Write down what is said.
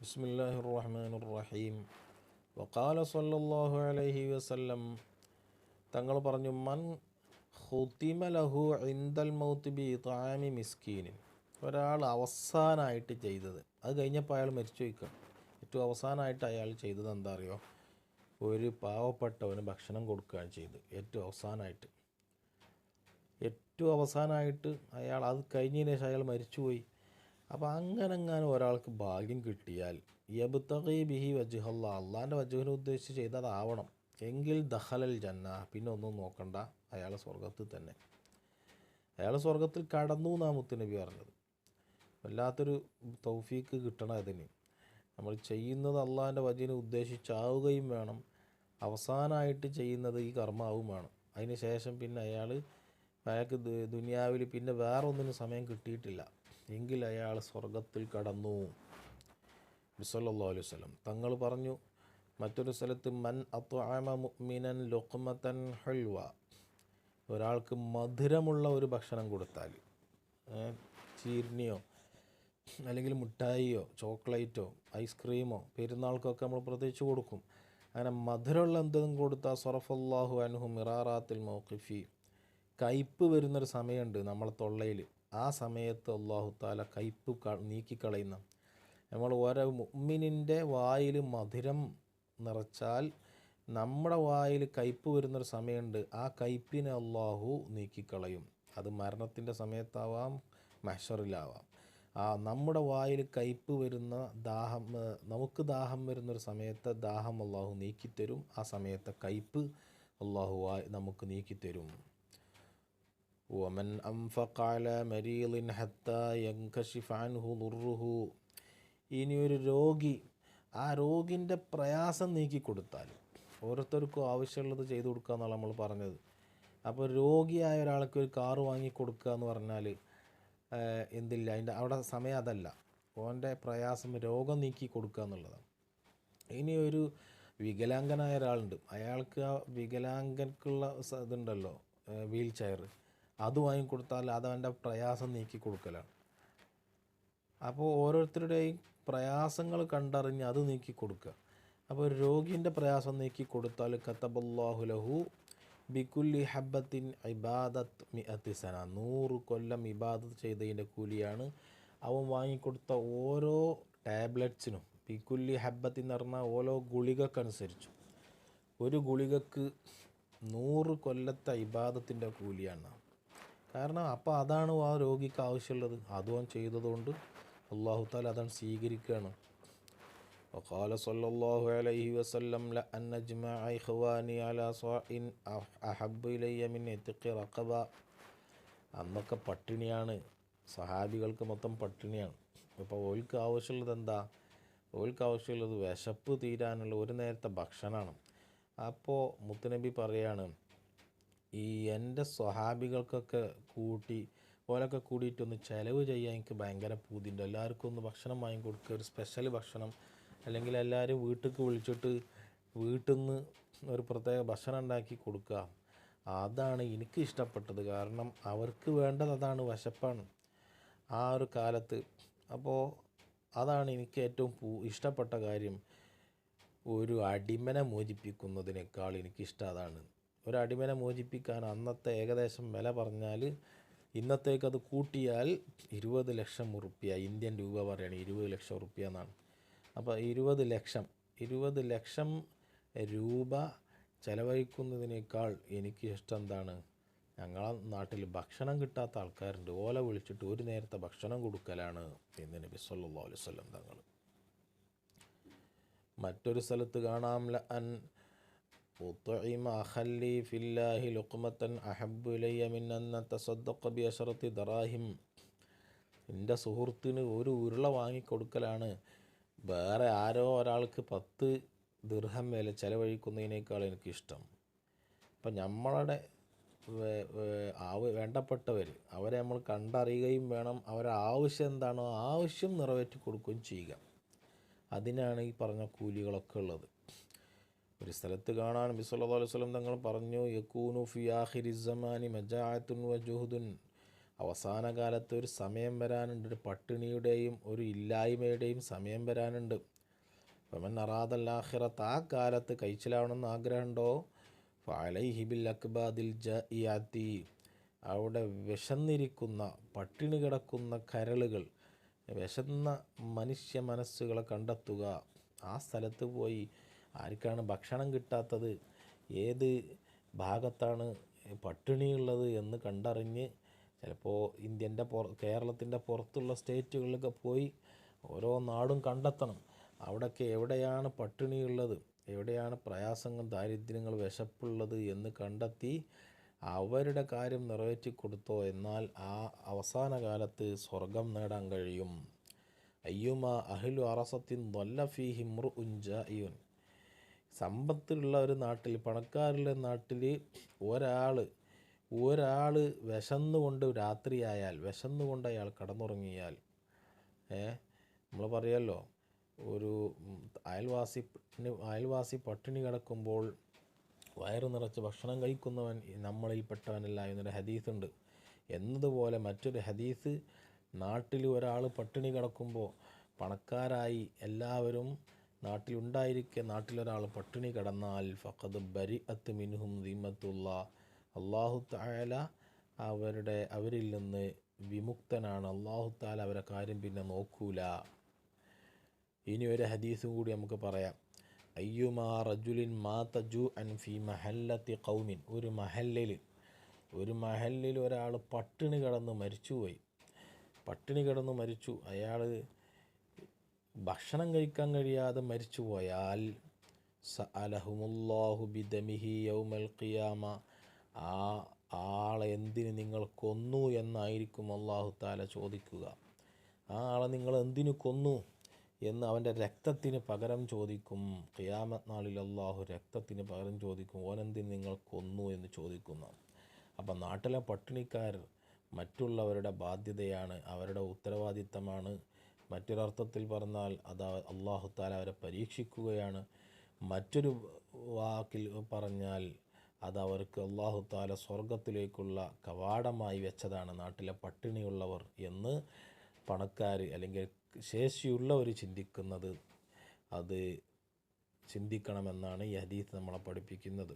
بسم الله الرحمن الرحيم وقال صلى الله عليه وسلم തങ്ങൾ പറഞ്ഞു മൻ ഹുത്തിമ ലഹു ഇന്ദൽ mouth B Thami മിസ്കീനിൻ ഒരാൾ അവസാനമായിട്ട് ചെയ്തത് അത് കഴിഞ്ഞപ്പോൾ അയാൾ മരിച്ചു വയ്ക്കുക ഏറ്റവും അവസാനമായിട്ട് അയാൾ ചെയ്തത് എന്താ അറിയോ ഒരു പാവപ്പെട്ടവന് ഭക്ഷണം കൊടുക്കുകയാണ് ചെയ്തത് ഏറ്റവും അവസാനമായിട്ട് ഏറ്റവും അവസാനമായിട്ട് അയാൾ അത് കഴിഞ്ഞതിന് ശേഷം അയാൾ മരിച്ചുപോയി. അപ്പോൾ അങ്ങനെ ഒരാൾക്ക് ഭാഗ്യം കിട്ടിയാൽ യബുത്തഖി ബിഹി വജുഹല്ല അള്ളാന്റെ വജുഹിനെ ഉദ്ദേശിച്ച് ചെയ്തതാവണം. എങ്കിൽ ദഹലൽ ജന്ന പിന്നെ ഒന്നും നോക്കണ്ട അയാൾ സ്വർഗത്തിൽ തന്നെ. അയാൾ സ്വർഗത്തിൽ കടന്നു എന്നാ മുത്തുനബി പറഞ്ഞത്. വല്ലാത്തൊരു തൗഫീക്ക് കിട്ടണം അതിന്. നമ്മൾ ചെയ്യുന്നത് അള്ളാഹിന്റെ വജീനെ ഉദ്ദേശിച്ചാവുകയും വേണം. അവസാനമായിട്ട് ചെയ്യുന്നത് ഈ കർമ്മാവും വേണം. അതിന് ശേഷം പിന്നെ അയാൾ അയാൾക്ക് ദുനിയാവിൽ പിന്നെ വേറൊന്നിനും സമയം കിട്ടിയിട്ടില്ല. എങ്കിൽ അയാൾ സ്വർഗത്തിൽ കടന്നു. ബിസല്ലാ അലൈഹി തങ്ങൾ പറഞ്ഞു മറ്റൊരു സ്ഥലത്ത് മൻ അത്വാമ മുഅ്മിനൻ ഹൽവ. ഒരാൾക്ക് മധുരമുള്ള ഒരു ഭക്ഷണം കൊടുത്താൽ ചീർണിയോ അല്ലെങ്കിൽ മിഠായിയോ ചോക്ലേറ്റോ ഐസ്ക്രീമോ പെരുന്നാൾക്കൊക്കെ നമ്മൾ പ്രത്യേകിച്ച് കൊടുക്കും. അങ്ങനെ മധുരമുള്ള എന്തെങ്കിലും കൊടുത്താൽ സൊറഫല്ലാഹു അനുഹു മിറാറാത്തിൽ മൗഖിഫി. കയ്പ് വരുന്നൊരു സമയമുണ്ട് നമ്മളെ തൊള്ളയിൽ. ആ സമയത്ത് അള്ളാഹു താല കയ്പ് ക നീക്കിക്കളയുന്ന. നമ്മൾ ഓരോ മുമ്മിനിന്റെ വായിൽ മധുരം നിറച്ചാൽ നമ്മുടെ വായിൽ കയ്പ് വരുന്നൊരു സമയമുണ്ട്. ആ കയ്പിനെ അള്ളാഹു നീക്കിക്കളയും. അത് മരണത്തിന്റെ സമയത്താവാം മഷറിലാവാം ആ നമ്മുടെ വായിൽ കയ്പ് വരുന്ന ദാഹം നമുക്ക് ദാഹം വരുന്നൊരു സമയത്ത് ദാഹം അള്ളാഹു നീക്കിത്തരും. ആ സമയത്തെ കയ്പ് അള്ളാഹു നമുക്ക് നീക്കിത്തരും. ومن أنفق على مريض حتى ينكشف عنه ضره ഇനി ഒരു രോഗി ആ രോഗിൻ്റെ പ്രയാസം നീക്കി കൊടുത്താൽ ഓരോരുത്തർക്കും ആവശ്യമുള്ളത് ചെയ്തു കൊടുക്കുക എന്നാണ് നമ്മൾ പറഞ്ഞത് അപ്പോൾ രോഗിയായ ഒരാൾക്ക് ഒരു കാറ് വാങ്ങി കൊടുക്കുക എന്ന് പറഞ്ഞാൽ ഏഹ്, എന്തില്ല അതിൻ്റെ അവിടെ സമയം അതല്ല ഓൻ്റെ പ്രയാസം രോഗം നീക്കി കൊടുക്കുക എന്നുള്ളതാണ് ഇനി ഒരു വികലാംഗനായ ഒരാളുണ്ട് അയാൾക്ക് ആ വികലാംഗൻക്കുള്ള സ- ഇതുണ്ടല്ലോ വീൽ ചെയർ അത് വാങ്ങിക്കൊടുത്താൽ അത് അവന്റെ പ്രയാസം നീക്കി കൊടുക്കലാണ്. അപ്പോൾ ഓരോരുത്തരുടെയും പ്രയാസങ്ങൾ കണ്ടറിഞ്ഞ് അത് നീക്കി കൊടുക്കുക. അപ്പോൾ രോഗിന്റെ പ്രയാസം നീക്കി കൊടുത്താൽ കത്തബുല്ലാഹുലഹു ബിക്കുല്ലി ഹബ്ബത്തിൻ ഇബാദത്ത് മിഅത്തിസന നൂറ് കൊല്ലം ഇബാദത്ത് ചെയ്തതിന്റെ കൂലിയാണ് അവൻ വാങ്ങിക്കൊടുത്ത ഓരോ ടാബ്ലറ്റ്സിനും ബിക്കുല്ലി ഹബ്ബത്തിൻ എന്ന് പറഞ്ഞാൽ ഓരോ ഗുളികക്കനുസരിച്ചു. ഒരു ഗുളികക്ക് നൂറ് കൊല്ലത്തെ ഇബാദത്തിന്റെ കൂലിയാണ്. കാരണം അപ്പോൾ അതാണ് ആ രോഗിക്ക് ആവശ്യമുള്ളത് അതും അവൻ ചെയ്തതുകൊണ്ട് അള്ളാഹു താല അതാണ് സ്വീകരിക്കുകയാണ് وقال صلى الله عليه وسلم لأن أجمع إخواني على صاع أحب إلي من عتق رقبة അന്നൊക്കെ പട്ടിണിയാണ് സഹാബികൾക്ക് മൊത്തം പട്ടിണിയാണ് അപ്പോൾ ഓൽക്ക് ആവശ്യമുള്ളത് എന്താ ഓൽക്ക് ആവശ്യമുള്ളത് വിശപ്പ് തീരാനുള്ള ഒരു നേരത്തെ ഭക്ഷണമാണ് അപ്പോൾ മുത്തുനബി പറയാണ് ഈ എന്റെ സ്വഹാബികൾക്കൊക്കെ കൂട്ടി ഓലൊക്കെ കൂടിയിട്ടൊന്ന് ചിലവ് ചെയ്യാൻ എനിക്ക് ഭയങ്കര പൂതിയുണ്ട്. എല്ലാവർക്കും ഒന്ന് ഭക്ഷണം വാങ്ങിക്കൊടുക്കുക ഒരു സ്പെഷ്യൽ ഭക്ഷണം. അല്ലെങ്കിൽ എല്ലാവരും വീട്ടിലേക്ക് വിളിച്ചിട്ട് വീട്ടിൽ നിന്ന് ഒരു പ്രത്യേക ഭക്ഷണം ഉണ്ടാക്കി കൊടുക്കുക. അതാണ് എനിക്ക് ഇഷ്ടപ്പെട്ടത്. കാരണം അവർക്ക് വേണ്ടത് അതാണ് വിശപ്പാണ്. ആ ഒരു കാലത്ത്. അപ്പോൾ അതാണ് എനിക്ക് ഏറ്റവും ഇഷ്ടപ്പെട്ട കാര്യം. ഒരു അടിമനെ മോചിപ്പിക്കുന്നതിനേക്കാൾ എനിക്കിഷ്ടം അതാണ്. ഒരു അടിമനെ മോചിപ്പിക്കാൻ അന്നത്തെ ഏകദേശം വില പറഞ്ഞാൽ ഇന്നത്തേക്ക് അത് കൂട്ടിയാൽ ഇരുപത് ലക്ഷം ഉറുപ്പ്യ ഇന്ത്യൻ രൂപ പറയുകയാണ് ഇരുപത് ലക്ഷം ഉറുപ്പ്യ എന്നാണ്. അപ്പോൾ ഇരുപത് ലക്ഷം ഇരുപത് ലക്ഷം രൂപ ചിലവഴിക്കുന്നതിനേക്കാൾ എനിക്ക് ഇഷ്ടം എന്താണ്? ഞങ്ങളെ നാട്ടിൽ ഭക്ഷണം കിട്ടാത്ത ആൾക്കാരുണ്ട്. ഓല വിളിച്ചിട്ട് ഒരു നേരത്തെ ഭക്ഷണം കൊടുക്കലാണ് എന്ന് നബി സല്ലല്ലാഹു അലൈഹി വസല്ലം തങ്ങൾ. മറ്റൊരു സ്ഥലത്ത് കാണാം അൻ ഉത്ഇമ خلي في الله لقمة أحب إلي من أن تصدق അശറത്തി ദറാഹിം. എന്റെ സുഹൃത്തിന് ഒരു ഉരുള വാങ്ങിക്കൊടുക്കലാണ്. വേറെ ആരോ ഒരാൾക്ക് പത്ത് ദീർഘം വില ചിലവഴിക്കുന്നതിനേക്കാൾ എനിക്കിഷ്ടം. അപ്പം നമ്മളുടെ ആവ വേണ്ടപ്പെട്ടവർ അവരെ നമ്മൾ കണ്ടറിയുകയും വേണം. അവരെ ആവശ്യം എന്താണോ ആവശ്യം നിറവേറ്റി കൊടുക്കുകയും ചെയ്യുക. അതിനാണ് ഈ പറഞ്ഞ കൂലികളൊക്കെ ഉള്ളത്. ഒരു സ്ഥലത്ത് കാണാൻ നബി സല്ലല്ലാഹു അലൈഹി വസല്ലം തങ്ങൾ പറഞ്ഞു യക്കൂനു ഫി ആഖിരി സമാനി മജാഅത്തുൻ വജുഹുദുൻ അവസാന കാലത്ത് ഒരു സമയം വരാനുണ്ട് ഒരു പട്ടിണിയുടെയും ഒരു ഇല്ലായ്മയുടെയും സമയം വരാനുണ്ട്. ഫമൻ അറാദല്ലാഹിറത്ത് ആ കാലത്ത് കഴിച്ചിലാവണമെന്ന് ആഗ്രഹമുണ്ടോ? ഫലൈഹിബിൽ അക്ബാദിൽ ജാത്തി അവിടെ വിശന്നിരിക്കുന്ന പട്ടിണി കിടക്കുന്ന കരളുകൾ വിശന്ന മനുഷ്യ മനസ്സുകളെ കണ്ടെത്തുക. ആ സ്ഥലത്ത് പോയി ആർക്കാണ് ഭക്ഷണം കിട്ടാത്തത്? ഏത് ഭാഗത്താണ് പട്ടിണിയുള്ളത് എന്ന് കണ്ടറിഞ്ഞ് ചിലപ്പോൾ ഇന്ത്യന്റെ പുറ കേരളത്തിന്റെ പുറത്തുള്ള സ്റ്റേറ്റുകളിലൊക്കെ പോയി ഓരോ നാടും കണ്ടെത്തണം. അവിടെയൊക്കെ എവിടെയാണ് പട്ടിണിയുള്ളത്? എവിടെയാണ് പ്രയാസങ്ങൾ ദാരിദ്ര്യങ്ങൾ വിശപ്പുള്ളത് എന്ന് കണ്ടെത്തി അവരുടെ കാര്യം നിറവേറ്റി കൊടുത്തോ എന്നാൽ ആ അവസാന കാലത്ത് സ്വർഗം നേടാൻ കഴിയും. അയ്യുമ അഹിലു അറസത്തിൻ ദൊല്ലഫി ഹിമ്രു ഉഞ്ചായുൻ സമ്പത്തുള്ള ഒരു നാട്ടിൽ പണക്കാരുള്ള നാട്ടിൽ ഒരാൾ ഒരാൾ വിശന്നുകൊണ്ട് രാത്രിയായാൽ വിശന്നുകൊണ്ട് അയാൾ കടന്നുറങ്ങിയാൽ ഏ നമ്മൾ പറയല്ലോ ഒരു അയൽവാസി അയൽവാസി പട്ടിണി കിടക്കുമ്പോൾ വയറ് നിറച്ച് ഭക്ഷണം കഴിക്കുന്നവൻ നമ്മളിൽപ്പെട്ടവനല്ല എന്നൊരു ഹദീസുണ്ട്. എന്നതുപോലെ മറ്റൊരു ഹദീസ് നാട്ടിൽ ഒരാൾ പട്ടിണി കിടക്കുമ്പോൾ പണക്കാരായി എല്ലാവരും നാട്ടിലുണ്ടായിരിക്കെ നാട്ടിലൊരാൾ പട്ടിണി കിടന്നാൽ ഫഖദ് ബരി അത്ത് മിൻഹും ദിമത്തുള്ള. അള്ളാഹു താല അവരുടെ അവരിൽ നിന്ന് വിമുക്തനാണ്. അള്ളാഹു താല അവരെ കാര്യം പിന്നെ നോക്കൂല. ഇനി ഒരു ഹദീസും കൂടി നമുക്ക് പറയാം. അയ്യുമാ റജുലിൻ മാ തജു അൻ ഫി മഹല്ലത്തി കൗമിൻ ഒരു മഹല്ലിൽ ഒരു മഹല്ലിൽ ഒരാൾ പട്ടിണി കിടന്ന് മരിച്ചുപോയി. പട്ടിണി കിടന്ന് മരിച്ചു. അയാൾ ഭക്ഷണം കഴിക്കാൻ കഴിയാതെ മരിച്ചു പോയാൽ സ അലഹുമുല്ലാഹു ബിദമിഹി യൗമൽ ഖിയാമ. ആ ആളെ എന്തിന് നിങ്ങൾ കൊന്നു എന്നായിരിക്കും അള്ളാഹു താല ചോദിക്കുക. ആ ആളെ നിങ്ങൾ എന്തിനു കൊന്നു എന്ന് അവന്റെ രക്തത്തിന് പകരം ചോദിക്കും. ഖിയാമത്ത് നാളിൽ അള്ളാഹു രക്തത്തിന് പകരം ചോദിക്കും. ഓനെന്തിന് നിങ്ങൾ കൊന്നു എന്ന് ചോദിക്കുന്നു. അപ്പം നാട്ടിലെ പട്ടിണിക്കാർ മറ്റുള്ളവരുടെ ബാധ്യതയാണ് അവരുടെ ഉത്തരവാദിത്തമാണ് മറ്റൊരർത്ഥത്തിൽ പറഞ്ഞാൽ അത് അള്ളാഹു താല അവരെ പരീക്ഷിക്കുകയാണ്. മറ്റൊരു വാക്കിൽ പറഞ്ഞാൽ അത് അവർക്ക് അള്ളാഹു താല സ്വർഗത്തിലേക്കുള്ള കവാടമായി വെച്ചതാണ്. നാട്ടിലെ പട്ടിണിയുള്ളവർ എന്ന് പണക്കാർ അല്ലെങ്കിൽ ശേഷിയുള്ളവർ ചിന്തിക്കുന്നത് അത് ചിന്തിക്കണമെന്നാണ് ഈ ഹദീസ് നമ്മളെ പഠിപ്പിക്കുന്നത്.